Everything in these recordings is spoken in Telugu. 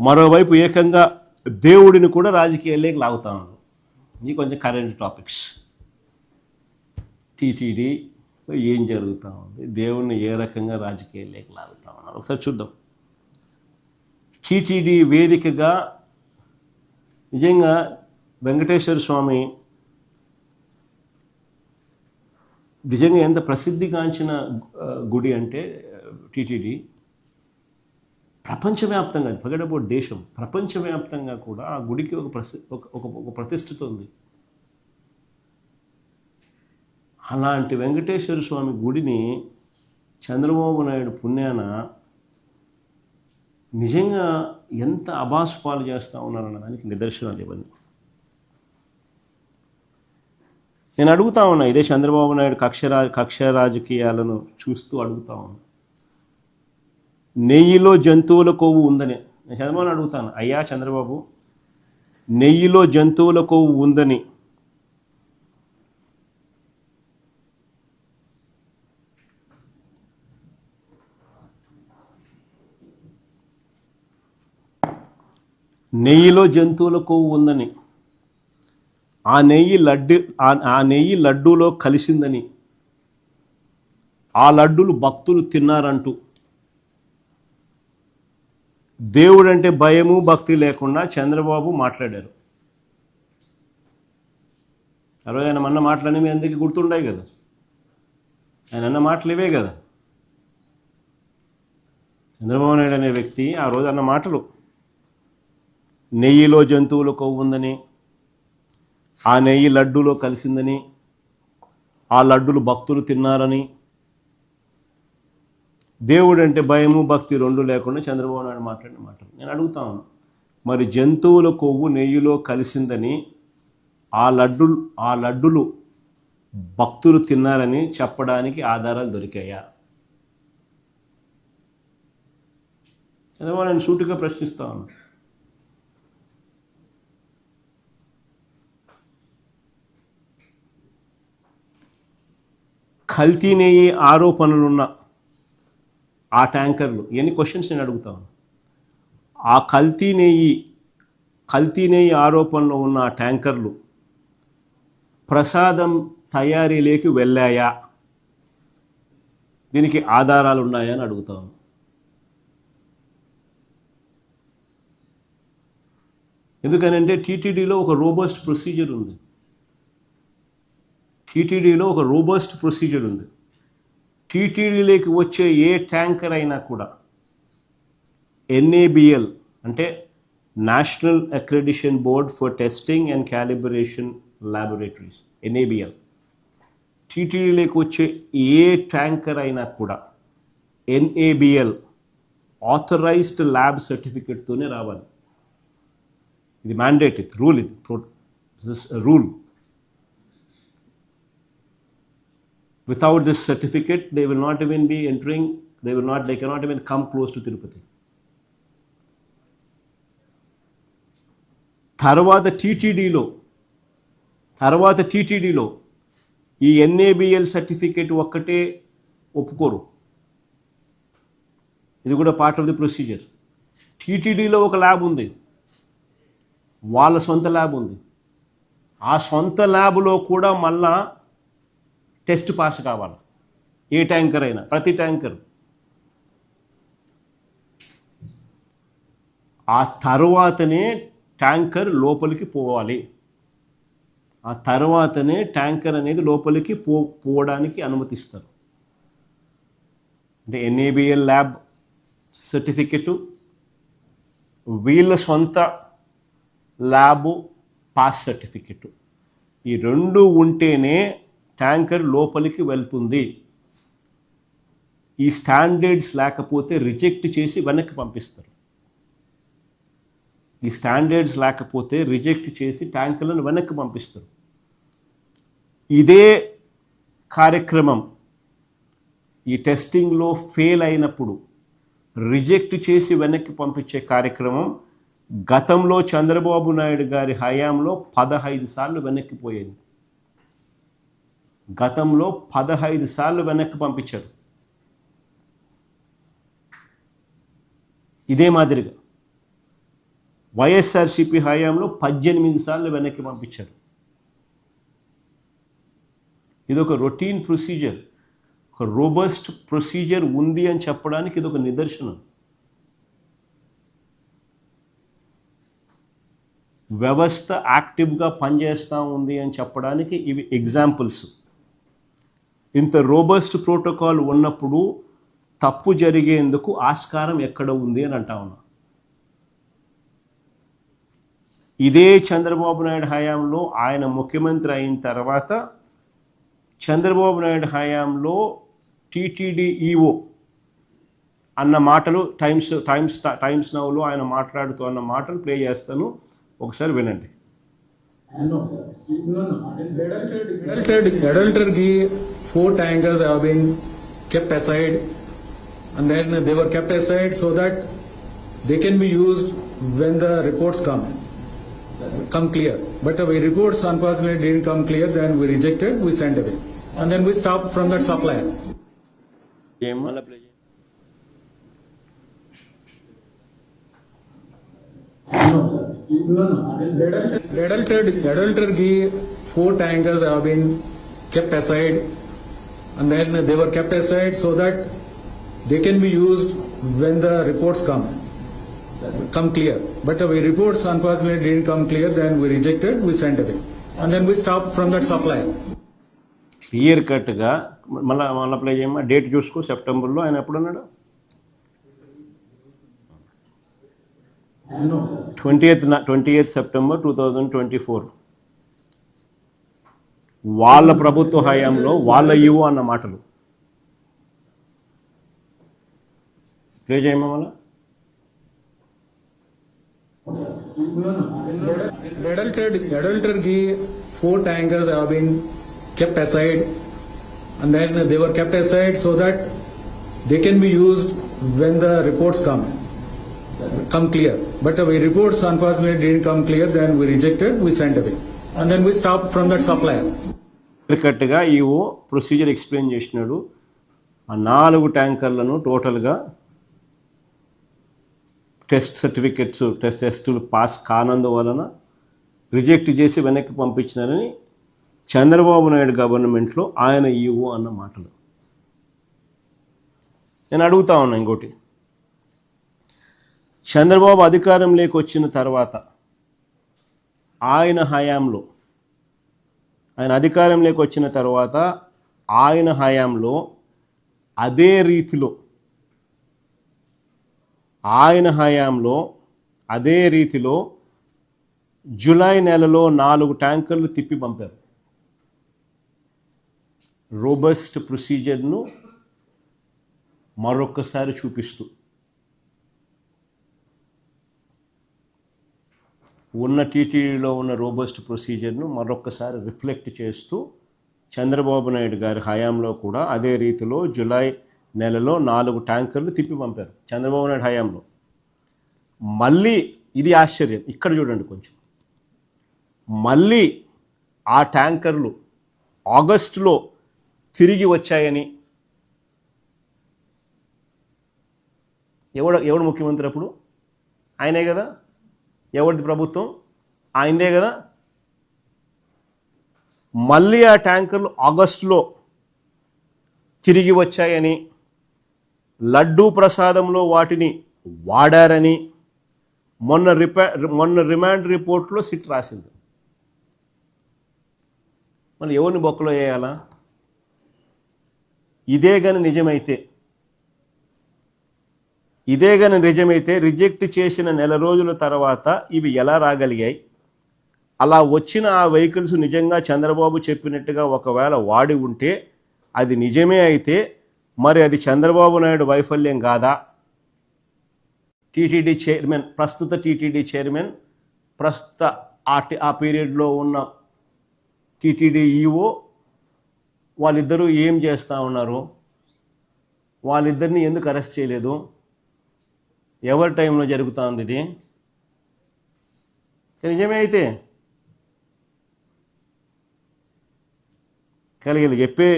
మరోవైపు ఏకంగా దేవుడిని కూడా రాజకీయాల్లోకి లాగుతా ఉన్నాడు. ఇది కొంచెం కరెంట్ టాపిక్స్ టీటీడీ ఏం జరుగుతూ ఉంది? దేవుణ్ణి ఏ రకంగా రాజకీయాల్లోకి లాగుతా ఉన్నారు? ఒకసారి చూద్దాం. టీటీడీ వేదికగా నిజంగా వెంకటేశ్వర స్వామి నిజంగా ఎంత ప్రసిద్ధిగాంచిన గుడి అంటే టీటీడీ ప్రపంచవ్యాప్తంగా ఫర్గెట్ అబౌట్ దేశం ప్రపంచవ్యాప్తంగా కూడా ఆ గుడికి ఒక ప్రసి ఒక ఒక ఒక ప్రతిష్ఠిత ఉంది. అలాంటి వెంకటేశ్వర స్వామి గుడిని చంద్రబాబు నాయుడు పుణ్యాన నిజంగా ఎంత అభాస్పాలు చేస్తూ ఉన్నారన్న దానికి నిదర్శనాలు ఇవన్నీ నేను అడుగుతా ఉన్నా ఇదే చంద్రబాబు నాయుడు కక్షరా కక్ష రాజకీయాలను చూస్తూ అడుగుతా ఉన్నా. నెయ్యిలో జంతువుల కొవ్వు ఉందని. నేను చంద్రబాబు అడుగుతాను. అయ్యా చంద్రబాబు నెయ్యిలో జంతువుల కొవ్వు ఉందని. నెయ్యిలో జంతువుల కొవ్వు ఉందని. ఆ నెయ్యి లడ్డు ఆ- ఆ నెయ్యి లడ్డూలో కలిసిందని. ఆ లడ్డూలు భక్తులు తిన్నారంటూ. దేవుడంటే భయము భక్తి లేకుండా చంద్రబాబు మాట్లాడారు. ఆ రోజు ఆయన అన్న మాటలన్నీ మీ అందరికీ గుర్తుంటాయి కదా? ఆయన అన్న మాటలు ఇవే కదా? చంద్రబాబు నాయుడు అనే వ్యక్తి ఆ రోజు అన్న మాటలు. నెయ్యిలో జంతువుల కొవ్వు ఉందని ఆ నెయ్యి లడ్డూలో కలిసిందని ఆ లడ్డులు భక్తులు తిన్నారని దేవుడు అంటే భయము భక్తి రెండు లేకుండా చంద్రబాబు నాయుడు మాట్లాడిన మాట నేను అడుగుతాను మరి జంతువుల కొవ్వు నెయ్యిలో కలిసిందని ఆ లడ్డు ఆ లడ్డులు భక్తులు తిన్నారని చెప్పడానికి ఆధారాలు దొరికాయా? చంద్రబాబు నేను సూటిగా ప్రశ్నిస్తా కల్తీ నెయ్యి ఆరోపణలున్న ఆ ట్యాంకర్లు. ఎన్ని క్వశ్చన్స్ నేను అడుగుతాను ఆ కల్తీ నెయ్యి కల్తీ నెయ్యి ఆరోపణలు ఉన్న ఆ ట్యాంకర్లు ప్రసాదం తయారీలోకి వెళ్ళాయా? దీనికి ఆధారాలు ఉన్నాయా అని అడుగుతాను ఎందుకనంటే టీటీడీలో ఒక రోబస్ట్ ప్రొసీజర్ ఉంది. టీటీడీలో ఒక రోబస్ట్ ప్రొసీజర్ ఉంది. టీటీడీలోకి వచ్చే ఏ ట్యాంకర్ అయినా కూడా ఎన్ఏబిఎల్ అంటే national accreditation board for testing and calibration laboratories NABL. టీటీడీలోకి వచ్చే ఏ ట్యాంకర్ అయినా కూడా ఎన్ఏబిఎల్ ఆథరైజ్డ్ ల్యాబ్ సర్టిఫికెట్తోనే రావాలి. ఇది మ్యాండేట్ ఇది రూల్ ఇది rule. Without this certificate they will not even be entering they will not they cannot even come close to Tirupati తర్వాత టీటీడీలో తర్వాత టీటీడీలో ఈ ఎన్ఏబిఎల్ సర్టిఫికేట్ ఒక్కటే ఒప్పుకోరు. ఇది కూడా పార్ట్ ఆఫ్ ది ప్రొసీజర్ టీటీడీలో ఒక ల్యాబ్ ఉంది. వాళ్ళ సొంత ల్యాబ్ ఉంది. ఆ సొంత ల్యాబ్లో కూడా మళ్ళా టెస్ట్ పాస్ కావాలి. ఏ ట్యాంకర్ అయినా ప్రతి ట్యాంకర్. ఆ తర్వాతనే ట్యాంకర్ లోపలికి పోవాలి. ఆ తర్వాతనే ట్యాంకర్ అనేది లోపలికి పో పోవడానికి అనుమతిస్తారు. అంటే ఎన్ఏబిఎల్ ల్యాబ్ సర్టిఫికెటు వీళ్ళ సొంత ల్యాబు పాస్ సర్టిఫికెట్. ఈ రెండు ఉంటేనే ట్యాంకర్ లోపలికి వెళ్తుంది. ఈ స్టాండర్డ్స్ లేకపోతే రిజెక్ట్ చేసి వెనక్కి పంపిస్తారు. ఈ స్టాండర్డ్స్ లేకపోతే రిజెక్ట్ చేసి ట్యాంకర్లను వెనక్కి పంపిస్తారు. ఇదే కార్యక్రమం. ఈ టెస్టింగ్లో ఫెయిల్ అయినప్పుడు రిజెక్ట్ చేసి వెనక్కి పంపించే కార్యక్రమం గతంలో చంద్రబాబు నాయుడు గారి హయాంలో పదహైదు సార్లు వెనక్కిపోయింది గతంలో పదహైదు సార్లు వెనక్కి పంపించారు ఇదే మాదిరిగా వైఎస్ఆర్సీపీ హయాంలో పద్దెనిమిది సార్లు వెనక్కి పంపించారు ఇది ఒక రొటీన్ ప్రొసీజర్ ఒక రోబస్ట్ ప్రొసీజర్ ఉంది అని చెప్పడానికి ఇది ఒక నిదర్శనం. వ్యవస్థ యాక్టివ్గా పనిచేస్తూ ఉంది అని చెప్పడానికి ఇవి ఎగ్జాంపుల్స్. ఇంత రోబస్ట్ ప్రోటోకాల్ ఉన్నప్పుడు తప్పు జరిగేందుకు ఆస్కారం ఎక్కడ ఉంది అని అంటా ఉన్నా. ఇదే చంద్రబాబు నాయుడు హయాంలో ఆయన ముఖ్యమంత్రి అయిన తర్వాత చంద్రబాబు నాయుడు హయాంలో టీటీడీ ఈఓ అన్న మాటలు టైమ్స్ టైమ్స్ టైమ్స్ నవ్లో ఆయన మాట్లాడుతూ అన్న మాటలు ప్లే చేస్తాను. ఒకసారి వినండి. అడల్టర్కి four tankers have been kept aside and then they were kept aside so that they can be used when the reports come come clear. But the reports unfortunately didn't come clear, then we rejected, we sent away. And then we stopped from that supplier. Adulterated, adulterated Adulterated. four tankers have been kept aside and then they were kept aside so that they can be used when the reports come, come clear. But the reports unfortunately didn't come clear. Then we rejected, we sent away, and then we stopped from that supplier. Clear కట్గా మళ్ళీ మళ్ళీ ప్లే చేయమా డేట్ చూసుకో సెప్టెంబర్లో ఆయన ఎప్పుడు అన్నాడు. Twenty eighth twenty eighth September two thousand twenty four వాళ్ళ ప్రభుత్వ హయాంలో వాళ్ళ ఇవ్వు అన్న మాటలు ప్లే చేయమా మళ్ళా The adulterated, four tankers have been kept aside, and then they were kept aside so that they can be used when the reports come, come clear. But the reports unfortunately didn't come clear. Then we rejected, we sent away, and then we stopped from that supplier. క్లియర్కట్గా ఈవో ప్రొసీజర్ ఎక్స్ప్లెయిన్ చేసినాడు. ఆ నాలుగు ట్యాంకర్లను టోటల్గా టెస్ట్ సర్టిఫికెట్స్ టెస్ట్ టెస్టులు పాస్ కానందువలన రిజెక్ట్ చేసి వెనక్కి పంపించినారని చంద్రబాబు నాయుడు గవర్నమెంట్లో ఆయన ఈవో అన్న మాటలు. నేను అడుగుతా ఉన్నా ఇంకోటి. చంద్రబాబు అధికారం వచ్చిన తర్వాత ఆయన హయాంలో ఆయన అధికారంలోకి వచ్చిన తర్వాత ఆయన హయాంలో అదే రీతిలో ఆయన హయాంలో అదే రీతిలో జూలై నెలలో నాలుగు ట్యాంకర్లు తిప్పి పంపారు. రోబస్ట్ ప్రొసీజర్ను మరొక్కసారి చూపిస్తూ ఉన్న టీటీడీలో ఉన్న రోబస్ట్ ప్రొసీజర్ను మరొకసారి రిఫ్లెక్ట్ చేస్తూ చంద్రబాబు నాయుడు గారి హయాంలో కూడా అదే రీతిలో జూలై నెలలో నాలుగు ట్యాంకర్లు తిప్పి పంపారు చంద్రబాబు నాయుడు హయాంలో. మళ్ళీ ఇది ఆశ్చర్యం. ఇక్కడ చూడండి కొంచెం. మళ్ళీ ఆ ట్యాంకర్లు ఆగస్టులో తిరిగి వచ్చాయని ఎవడు ఎవడు ముఖ్యమంత్రి అప్పుడు? ఆయనే కదా? ఎవరిది ప్రభుత్వం? ఆయనదే కదా. మళ్ళీ ఆ ట్యాంకర్లు ఆగస్టులో తిరిగి వచ్చాయని లడ్డూ ప్రసాదంలో వాటిని వాడారని మొన్న రిపా మొన్న రిమాండ్ రిపోర్ట్లో సిట్ రాసింది. మళ్ళీ ఎవరిని బొక్కలో వేయాలా? ఇదే కానీ నిజమైతే ఇదే కానీ నిజమైతే రిజెక్ట్ చేసిన నెల రోజుల తర్వాత ఇవి ఎలా రాగలిగాయి? అలా వచ్చిన ఆ వెహికల్స్ నిజంగా చంద్రబాబు చెప్పినట్టుగా ఒకవేళ వాడి ఉంటే అది నిజమే అయితే మరి అది చంద్రబాబు నాయుడు వైఫల్యం కాదా? టీటీడీ చైర్మన్ ప్రస్తుత టీటీడీ చైర్మన్ ప్రస్తుత ఆ ఆ పీరియడ్లో ఉన్న టీటీడీ ఈఓ వాళ్ళిద్దరూ ఏం చేస్తూ ఉన్నారు? వాళ్ళిద్దరిని ఎందుకు అరెస్ట్ చేయలేదు? ఎవరి టైంలో జరుగుతుంది ఇది? సరే, నిజమే అయితే కలిగి చెప్పే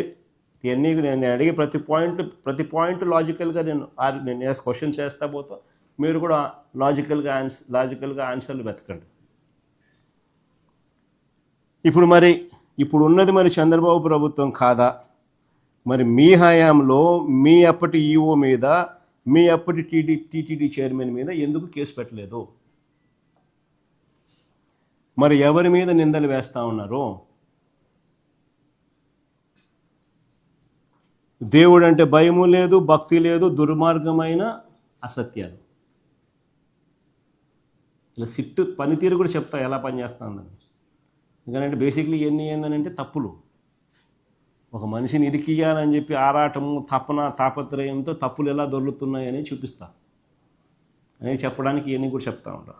ఇవన్నీ నేను అడిగే ప్రతి పాయింట్ ప్రతి పాయింట్ లాజికల్గా నేను నేను క్వశ్చన్స్ చేస్తా పోతా. మీరు కూడా లాజికల్గా ఆన్సర్ లాజికల్గా ఆన్సర్లు వెతకండి. ఇప్పుడు మరి ఇప్పుడు ఉన్నది మరి చంద్రబాబు ప్రభుత్వం కాదా? మరి మీ హయాంలో మీ అప్పటి ఈఓ మీద మీ అప్పటి టీడీ టీటీడీ చైర్మన్ మీద ఎందుకు కేసు పెట్టలేదు? మరి ఎవరి మీద నిందలు వేస్తా ఉన్నారు? దేవుడు అంటే భయము లేదు భక్తి లేదు దుర్మార్గమైన అసత్యాలు. ఇలా సిట్టు పనితీరు కూడా చెప్తా ఎలా పనిచేస్తుందని ఎందుకంటే బేసిక్లీ ఇవన్నీ అంటే తప్పులు. ఒక మనిషిని ఇరికియాలని చెప్పి ఆరాటము తపన తాపత్రయంతో తప్పులు ఎలా దొరుకుతున్నాయని చూపిస్తా. అనేది చెప్పడానికి ఇవన్నీ కూడా చెప్తా ఉంటా.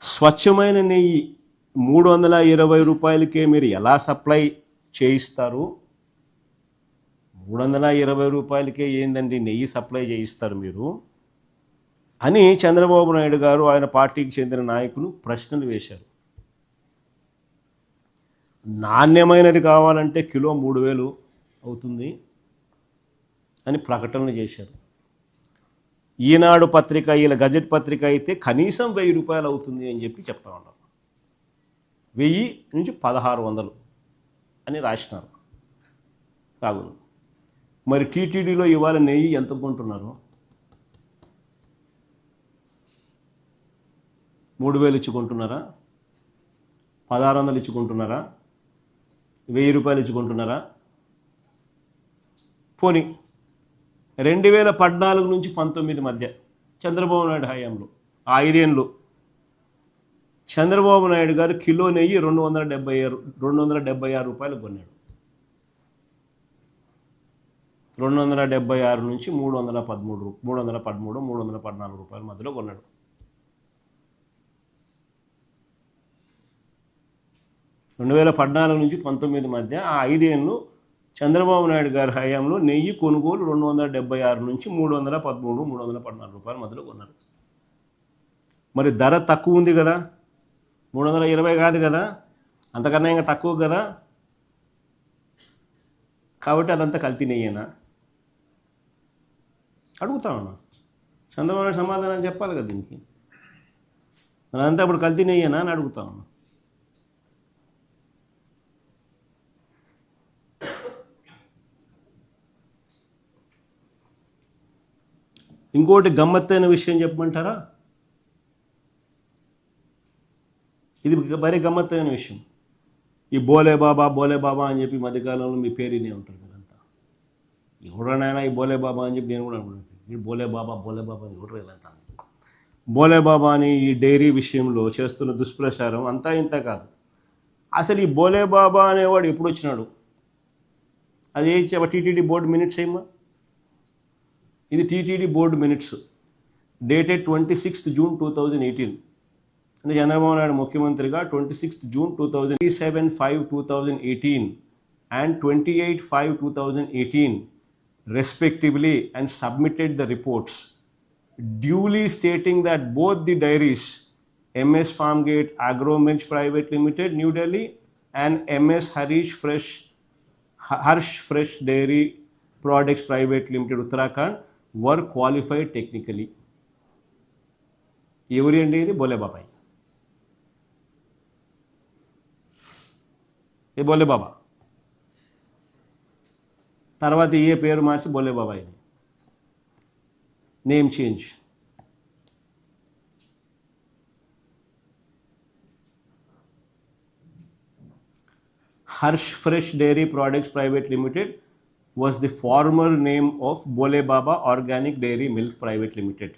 స్వచ్ఛమైన నెయ్యి మూడు వందల ఇరవై రూపాయలకే మీరు ఎలా సప్లై చేయిస్తారు? మూడు వందల ఇరవై రూపాయలకే ఏందండి నెయ్యి సప్లై చేయిస్తారు మీరు? అని చంద్రబాబు నాయుడు గారు ఆయన పార్టీకి చెందిన నాయకులు ప్రశ్నలు వేశారు. నాణ్యమైనది కావాలంటే కిలో మూడు వేలు అవుతుంది అని ప్రకటనలు చేశారు. ఈనాడు పత్రిక ఇలా గజెట్ పత్రిక అయితే కనీసం వెయ్యి రూపాయలు అవుతుంది అని చెప్పి చెప్తా ఉన్నారు. వెయ్యి నుంచి పదహారు వందలు అని రాసినారు. కాగులు మరి టీటీడీలో ఇవాళ నెయ్యి ఎంత కొంటున్నారు? మూడు వేలు ఇచ్చుకుంటున్నారా పదహారు వందలు ఇచ్చుకుంటున్నారా వెయ్యి రూపాయలు ఇచ్చుకుంటున్నారా? పోనీ రెండు వేల పద్నాలుగు నుంచి పంతొమ్మిది మధ్య చంద్రబాబు నాయుడు హయాంలో ఆ ఐదేళ్ళు చంద్రబాబు నాయుడు గారు కిలో నెయ్యి రెండు వందల డెబ్బై ఆరు రెండు వందల డెబ్బై ఆరు రూపాయలు కొన్నాడు. రెండు వందల డెబ్బై ఆరు నుంచి మూడు వందల పదమూడు మూడు వందల పదమూడు మూడు వందల పద్నాలుగు రూపాయల మధ్యలో కొన్నాడు. రెండు వేల పద్నాలుగు నుంచి పంతొమ్మిది మధ్య ఆ ఐదేళ్ళు చంద్రబాబు నాయుడు గారి హయాంలో నెయ్యి కొనుగోలు రెండు వందల డెబ్బై ఆరు నుంచి మూడు వందల పదమూడు మూడు వందల పద్నాలుగు రూపాయల మధ్యలో కొన్నారు. మరి ధర తక్కువ ఉంది కదా. మూడు వందల ఇరవై కాదు కదా. అంతకన్నా ఇంకా తక్కువ కదా. కాబట్టి అదంతా కల్తీ నెయ్యేనా? అడుగుతా ఉన్నా. చంద్రబాబు నాయుడు సమాధానం చెప్పాలి కదా దీనికి. మనంతా అదంతా ఇప్పుడు కల్తీ నెయ్యేనా అని అడుగుతా ఉన్నా. ఇంకోటి గమ్మత్తైన విషయం చెప్పమంటారా? ఇది మరీ గమ్మత్తైన విషయం. ఈ బోలే బాబా బోలే బాబా అని చెప్పి మధ్యకాలంలో మీ పేరునే ఉంటారు మీరంతా ఎవడనైనా ఈ బోలే బాబా అని చెప్పి నేను కూడా అనుకుంటాను ఈ బోలే బాబా బోలే బాబా అని ఎవరు వీళ్ళంతా బోలే బాబా అని ఈ డైరీ విషయంలో చేస్తున్న దుష్ప్రచారం అంతా ఇంత కాదు. అసలు ఈ బోలే బాబా అనేవాడు ఎప్పుడు వచ్చినాడు? అది ఏ టీటీడీ బోర్డు మినిట్స్ ఏమా ఇది TTD board minutes. Dated twenty sixth June two thousand eighteen. అంటే చంద్రబాబు నాయుడు ముఖ్యమంత్రిగా twenty sixth June two thousand three seven five two thousand eighteen and twenty eight five two thousand eighteen respectively and submitted the reports duly stating that both the dairies MS farm gate agro milch private limited New Delhi and MS Harish fresh Harsh fresh dairy products private limited Uttarakhand were qualified technically ఎవరి అండి ఇది బోలే బాబాయ్ ఏ బోలే బాబా తర్వాత ఏ పేరు మార్చి బోలే బాబాయ్ name change Harsh Fresh Dairy Products Private Limited was the former name of Bole Baba Organic Dairy Milk Private Limited.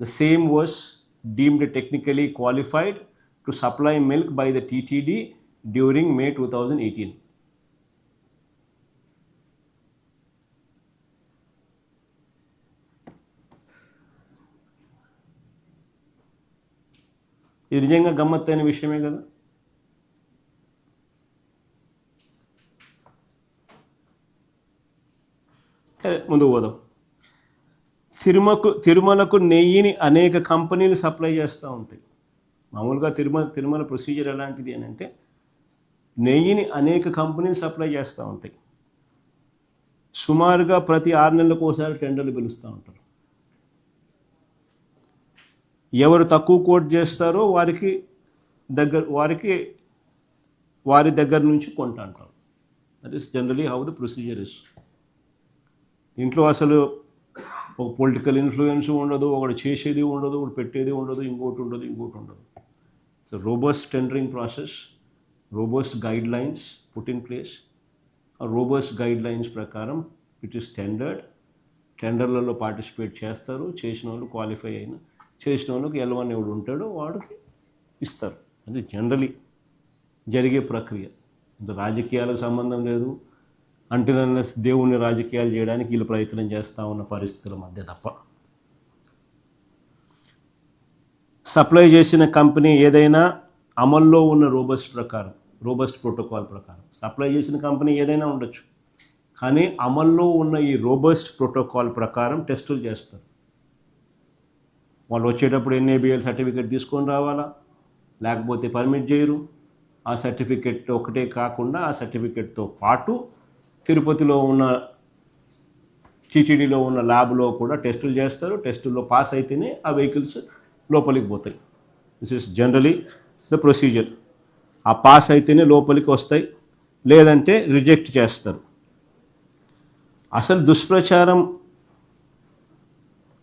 The same was deemed technically qualified to supply milk by the TTD during May 2018. ఇది నిజంగా గమ్మత్తైన విషయమే కదా సరే ముందుకు పోదాం. తిరుమలకు తిరుమలకు నెయ్యిని అనేక కంపెనీలు సప్లై చేస్తూ ఉంటాయి. మామూలుగా తిరుమల తిరుమల ప్రొసీజర్ ఎలాంటిది అని అంటే నెయ్యిని అనేక కంపెనీలు సప్లై చేస్తూ ఉంటాయి. సుమారుగా ప్రతి ఆరు నెలలకు ఒకసారి టెండర్లు పిలుస్తూ ఉంటారు. ఎవరు తక్కువ కోట్ చేస్తారో వారికి దగ్గర వారికి వారి దగ్గర నుంచి కొంటా అంటారు that is generally how the procedure is ఇంట్లో అసలు ఒక పొలిటికల్ ఇన్ఫ్లుయెన్స్ ఉండదు ఒకడు చేసేది ఉండదు ఒకటి పెట్టేది ఉండదు ఇంకోటి ఉండదు ఇంకోటి ఉండదు. So robust tendering process robust guidelines put in place ఆ రోబస్ట్ గైడ్ లైన్స్ ప్రకారం ఇట్ ఈస్ టెండర్డ్ టెండర్లలో పార్టిసిపేట్ చేస్తారు. చేసిన వాళ్ళు క్వాలిఫై అయిన చేసిన వాళ్ళకి ఎల్వన్ ఎవడు ఉంటాడో వాడికి ఇస్తారు. అది జనరలీ జరిగే ప్రక్రియ. రాజకీయాలకు సంబంధం లేదు. అంటే దేవుణ్ణి రాజకీయాలు చేయడానికి వీళ్ళు ప్రయత్నం చేస్తూ ఉన్న పరిస్థితుల మధ్య తప్ప. సప్లై చేసిన కంపెనీ ఏదైనా అమల్లో ఉన్న రోబస్ట్ ప్రకారం రోబస్ట్ ప్రోటోకాల్ ప్రకారం. సప్లై చేసిన కంపెనీ ఏదైనా ఉండొచ్చు. కానీ అమల్లో ఉన్న ఈ రోబస్ట్ ప్రోటోకాల్ ప్రకారం టెస్టులు చేస్తారు. వాళ్ళు వచ్చేటప్పుడు ఎన్ఏబిఎల్ సర్టిఫికేట్ తీసుకొని రావాలా? లేకపోతే పర్మిట్ చేయరు. ఆ సర్టిఫికెట్ ఒకటే కాకుండా ఆ సర్టిఫికెట్తో పాటు తిరుపతిలో ఉన్న టీటీడీలో ఉన్న ల్యాబ్లో కూడా టెస్టులు చేస్తారు. టెస్టుల్లో పాస్ అయితేనే ఆ వెహికల్స్ లోపలికి పోతాయి. This is generally the procedure ఆ పాస్ అయితేనే లోపలికి వస్తాయి. లేదంటే రిజెక్ట్ చేస్తారు. అసలు దుష్ప్రచారం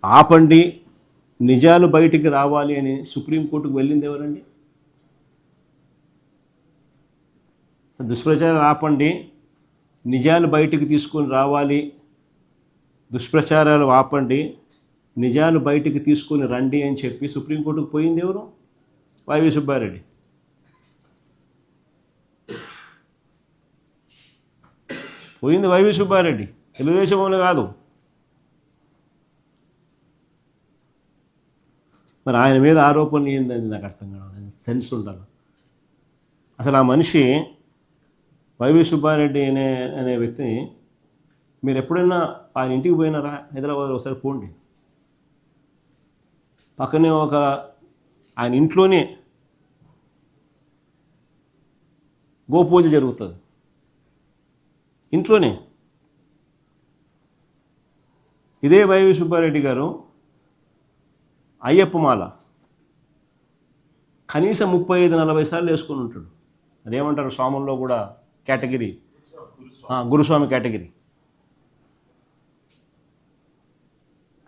ఆపండి. నిజాలు బయటికి రావాలి అని సుప్రీంకోర్టుకు వెళ్ళింది ఎవరండి? దుష్ప్రచారం ఆపండి. నిజాలు బయటికి తీసుకొని రావాలి. దుష్ప్రచారాలు ఆపండి. నిజాలు బయటికి తీసుకొని రండి అని చెప్పి సుప్రీంకోర్టుకు పోయింది ఎవరు? వైవి సుబ్బారెడ్డి. పోయింది వైవి సుబ్బారెడ్డి. తెలుగుదేశం కాదు. మరి ఆయన మీద ఆరోపణలు ఏందని నాకు అర్థం కావాలి సెన్స్ ఉండాలి. అసలు ఆ మనిషి వైవి సుబ్బారెడ్డి అనే అనే వ్యక్తిని మీరు ఎప్పుడైనా ఆయన ఇంటికి పోయినారా? హైదరాబాద్ ఒకసారి పోండి. పక్కనే ఒక ఆయన ఇంట్లోనే గోపూజ జరుగుతుంది. ఇంట్లోనే. ఇదే వైవి సుబ్బారెడ్డి గారు అయ్యప్ప మాల కనీసం ముప్పై ఐదు నలభై సార్లు వేసుకొని ఉంటాడు. అదేమంటారు? స్వాముల్లో కూడా కేటగిరీ. గురుస్వామి కేటగిరీ.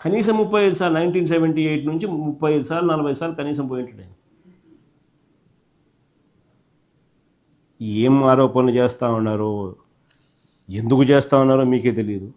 కనీసం ముప్పై ఐదు సార్లు నైన్టీన్ సెవెంటీ ఎయిట్ నుంచి ముప్పై ఐదు సార్లు నలభై సార్లు కనీసం పోయింటాడు ఆయన. ఏం ఆరోపణలు చేస్తూ ఉన్నారో ఎందుకు చేస్తూ ఉన్నారో మీకే తెలియదు.